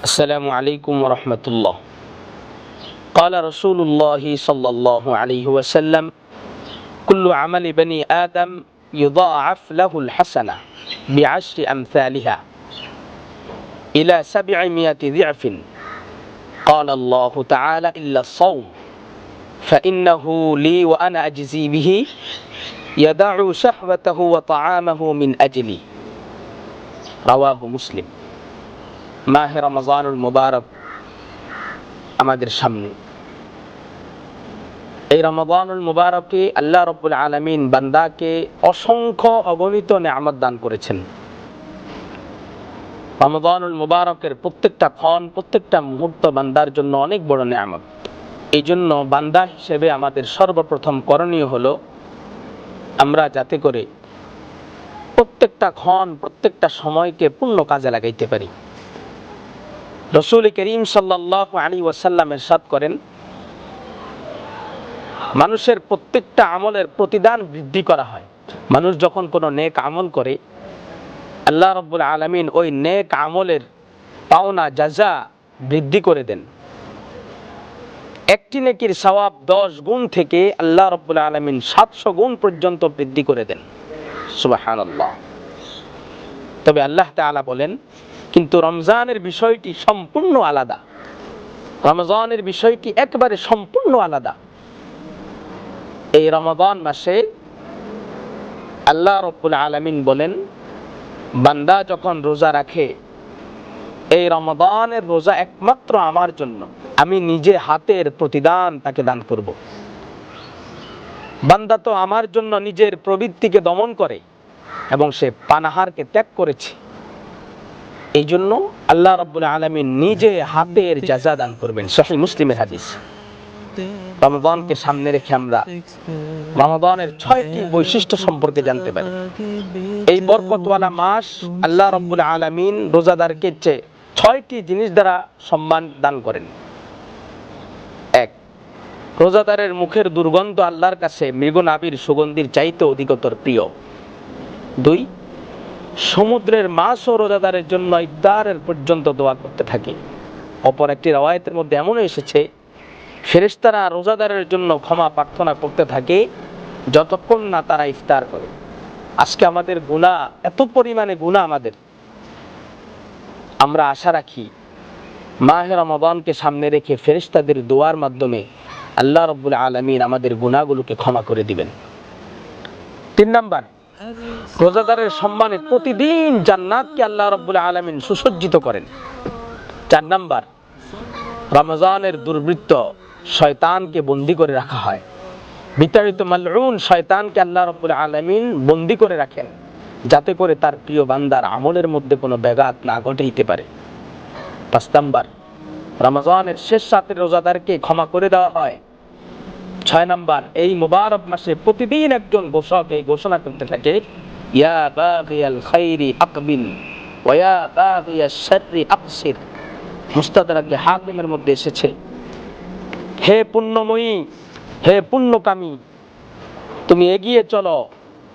السلام عليكم ورحمة الله. قال رسول الله صلى الله عليه وسلم كل عمل بني آدم يضاعف له الحسنة بعشر أمثالها إلى سبعمائة ضعف. قال الله تعالى إلا الصوم فإنه لي وأنا أجزي به يدع شهوته وطعامه من أجلي. رواه مسلم. মাহে রমজানুল মুবারক আমাদের সামনে। এই রমজানুল মুবারকে আল্লাহ রব্বুল আলমিন বান্দাকে অসংখ্য অগণিত নেয়ামত দান করেছেন। রমজানুল মুবারকের প্রত্যেকটা ক্ষণ, প্রত্যেকটা মুহূর্ত বান্দার জন্য অনেক বড় নেয়ামত। এই জন্য বান্দা হিসেবে আমাদের সর্বপ্রথম করণীয় হলো, আমরা যাতে করে প্রত্যেকটা ক্ষণ, প্রত্যেকটা সময়কে পূর্ণ কাজে লাগাইতে পারি। রসুল করিম সাল্লাহ আলী ওয়াসাল্লাম এরশাদ করেন, মানুষের প্রত্যেকটা আমলের প্রতিদান বৃদ্ধি করা হয়। মানুষ যখন কোনো নেক আমল করে, আল্লাহ রব্বুল আলমিন ওই নেক আমলের পাওনা যাজা বৃদ্ধি করে দেন। একটি নেকির সওয়াব দশ গুণ থেকে আল্লাহ রব্বুল আলমিন সাতশো গুণ পর্যন্ত বৃদ্ধি করে দেন। সুবাহান তবে আল্লাহ তাআলা বলেন কিন্তু রমজানের বিষয়টি সম্পূর্ণ আলাদা। রমজানের বিষয়টি একবারে সম্পূর্ণ আলাদা। এই রমজান মাসে আল্লাহ রব্বুল আলমিন বলেন, বান্দা যখন রোজা রাখে, এই রমদানের রোজা একমাত্র আমার জন্য। আমি নিজে হাতের প্রতিদান তাকে দান করব। বান্দা তো আমার জন্য নিজের প্রবৃত্তিকে দমন করে এবং সে পানাহারকে ত্যাগ করেছে। এই জন্য আল্লাহ রব্বুল আলমী নিজে হাতের যাজা দান করবেন। সহি মুসলিমের হাদিস। রমদানকে সামনে রেখে আমরা রমদানের ছয়টি বৈশিষ্ট্য সম্পর্কে জানতে পারি। এই বরকতওয়ালা মাস আল্লাহ রব্বুল আলমিন রোজাদারকে চেয়ে ছয়টি জিনিস দ্বারা সম্মান দান করেন। এক, রোজাদারের মুখের দুর্গন্ধ আল্লাহর কাছে মৃগনাবির সুগন্ধির চাইতে অধিকতর প্রিয়। দুই সমুদ্রের মাছ ও রোজাদারের জন্য ইফতারের পর্যন্ত দোয়া করতে থাকে। অপর একটি রওয়ায়তের মধ্যে এমন এসেছে, ফেরেশতারা রোজাদারের জন্য ক্ষমা প্রার্থনা করতে থাকে, যতক্ষণ না তারা ইফতার করে। আজকে আমাদের গুণা এত পরিমাণে গুণা আমাদের। আমরা আশা রাখি মাহের রমাদানকে সামনে রেখে ফেরেশতাদের দোয়ার মাধ্যমে আল্লাহ রব্বুল আলমিন আমাদের গুণাগুলোকে ক্ষমা করে দিবেন। তিন নাম্বার রোজাদারের সম্মানে প্রতিদিন জান্নাতকে আল্লাহ রব্বুল আলমিন সুসজ্জিত করেন। চার নাম্বার, রমজানের দুর্বৃত্ত শয়তানকে বন্দি করে রাখা হয়। বিতাড়িত মালউন শয়তানকে আল্লাহ রব্বুল আলমিন বন্দি করে রাখেন, যাতে করে তার প্রিয় বান্দার আমলের মধ্যে কোনো ব্যাঘাত না ঘটেইতে পারে। পাঁচ নাম্বার, রমজানের শেষ রাতের রোজাদারকে ক্ষমা করে দেওয়া হয়। ছয় নাম্বার, এই মুবারক মাসে প্রতিদিন একজন ঘোষক এই ঘোষণা করতে থাকে, ইয়া বাগিয়াল খাইরি আকবিল ওয়া বাগিয়াশ শাররি আকসির। মুস্তাদরাকে হাকিমের মধ্যে এসেছে, হে পুণ্যময়ী, হে পুণ্যকামী, তুমি এগিয়ে চলো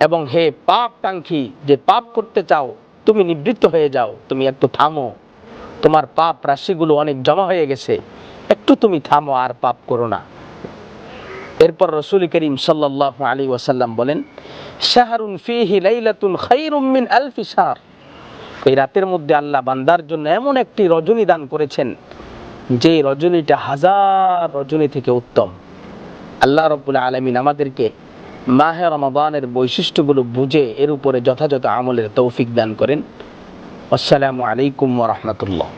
এবং হে পাপ কাঙ্ক্ষী যে পাপ করতে চাও, তুমি নিবৃত্ত হয়ে যাও, তুমি একটু থামো। তোমার পাপ রাশিগুলো অনেক জমা হয়ে গেছে, একটু তুমি থামো, আর পাপ করো না। এরপর রসুল করিম সাল্লাহ আলী ওয়াসাল্লাম বলেন, শাহরুন ফিহি লাইলাতুন খাইরুম মিন আলফি শাহর। এই রাতের মধ্যে আল্লাহ বান্দার জন্য এমন একটি রজনী দান করেছেন, যে রজনীটা হাজার রজনী থেকে উত্তম। আল্লাহ রব্বুল আলমিন আমাদেরকে মাহে রমাদানের বৈশিষ্ট্যগুলো বুঝে এর উপরে যথাযথ আমলের তৌফিক দান করেন। আসসালামু আলাইকুম রহমতুল্লাহ।